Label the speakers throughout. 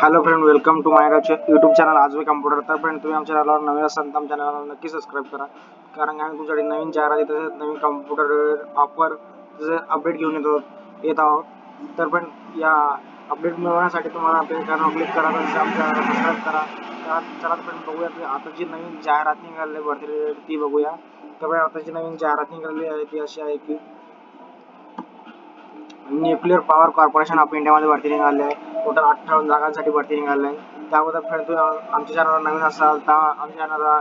Speaker 1: Hello friend welcome to my YouTube channel आज वे computer तर फ्रेंड तुम्ही आमच्या चॅनलवर नवीन असाल तर आमच्या चॅनलला नक्की सबस्क्राईब करा. कारण की आम्ही तुमच्यासाठी नवीन जाहिराती तसेच नवीन कम्प्युटर ऑफर तसेच अपडेट घेऊन येतो येत आहोत. तर फ्रेंड या अपडेट मिळवण्यासाठी तुम्हाला आपल्या चॅनल क्लिक करा तसेच आमच्या सबस्क्राईब करा. तर चला फ्रेंड बघूया की आता जी नवीन जाहिरात निघाली भरती ती बघूया. तर आता जी नवीन जाहिरात निघाली आहे ती अशी आहे की न्यूक्लिअर पॉवर कॉर्पोरेशन ऑफ इंडियामध्ये भरती निघाली आहे. टोटल अठ्ठावन्न जागांसाठी भरती निघाली आहे त्याबद्दल फ्रेंड तुम्ही आमच्या चॅनलवर नवीन असाल तर आमच्या चॅनलला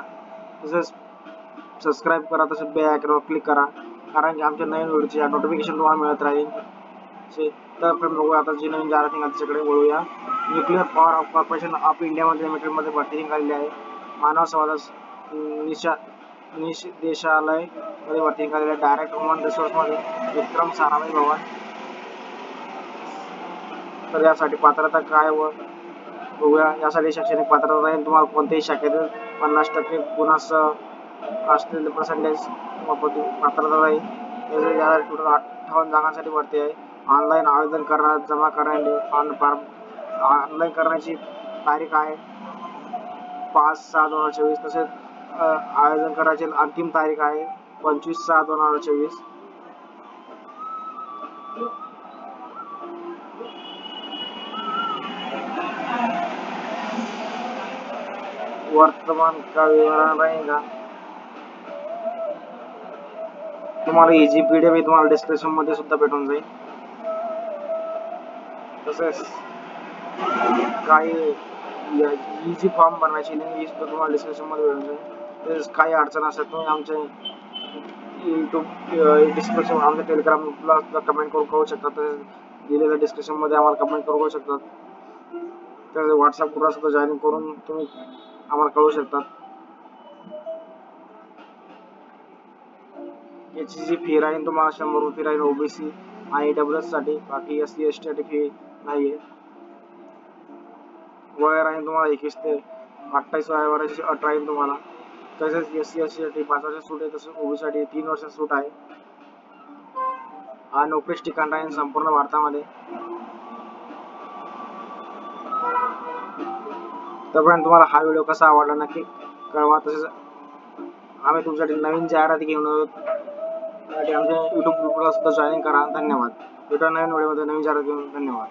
Speaker 1: तसंच सबस्क्राईब करा तसंच बे आयकॉनवर क्लिक करा. कारण की आमच्या नवीन व्हिडिओची नोटिफिकेशन तुम्हाला मिळत राहील. तर फ्रेंड बघूया आता जी नवीन जाहिरात निघाली त्याच्याकडे वळूया. Nuclear power of corporation of इंडियामध्ये लिमिटेडमध्ये भरती निघालेली आहे. मानव समाजास निशा निश देशालयमध्ये भरती निघालेली आहे. डायरेक्ट ह्युमन रिसोर्समध्ये विक्रम साराभाई भवन. तर यासाठी पात्रता काय व बघूया. यासाठी शैक्षणिक पात्रता राहील. तुम्हाला कोणत्याही शाखेतील पन्नास टक्के गुणासह असलेले पर्सेंटेज पात्रता राहील. यासाठी टोटल अठ्ठावन्न जागांसाठी भरती आहे. ऑनलाईन आवेदन करा जमा करण्याची ऑन फॉर्म ऑनलाईन करण्याची तारीख आहे. पाच सहा दोन हजार चोवीस तसेच आवेदन करायची अंतिम तारीख आहे. पंचवीस सहा दोन हजार चोवीस. वर्तमान का विवरण रहेगा तुम्हाला इजी पी डी तुम्हाला डिस्क्रिप्शनमध्ये सुद्धा भेटून जाईल. तसेच काही इझी फॉर्म भरण्याची लिंक ही सुद्धा तुम्हाला डिस्क्रिप्शनमध्ये भेटून जाईल. तसेच काही अडचण असेल तुम्ही आमच्या युट्यूब डिस्क्रिप्शन आमच्या टेलिग्रामला सुद्धा कमेंट करून करू शकता. तसेच दिलेल्या डिस्क्रिप्शनमध्ये आम्हाला कमेंट करू शकतात तर व्हॉट्सअप ग्रुपला सुद्धा जॉईन करून तुम्ही आम्हाला कळू शकतात याची जी फी राहील तुम्हाला शंभर रुपये राहील ओबीसी आणि डब्ल्यू एससाठी. बाकी एस सी एस टी साठी फी नाही आहे वय राहील तुम्हाला एकवीस ते अठ्ठावीस वया वयाची अट राहील तुम्हाला. तसेच एस सी एस टी साठी पाच वर्ष सूट आहे तसेच ओबीसी साठी तीन वर्ष सूट आहे. हा नोकरीच ठिकाण राहील संपूर्ण भारतामध्ये. तोपर्यंत तुम्हाला हा व्हिडिओ कसा आवडला नक्की कळवा. तसेच आम्ही तुमच्यासाठी नवीन जाहिराती घेऊन आहोत त्यासाठी आमच्या यूट्यूब ग्रुपला सुद्धा जॉईन करा. धन्यवाद. भेटूया नवीन व्हिडिओमध्ये. नवीन जाहिरात घेऊन. धन्यवाद.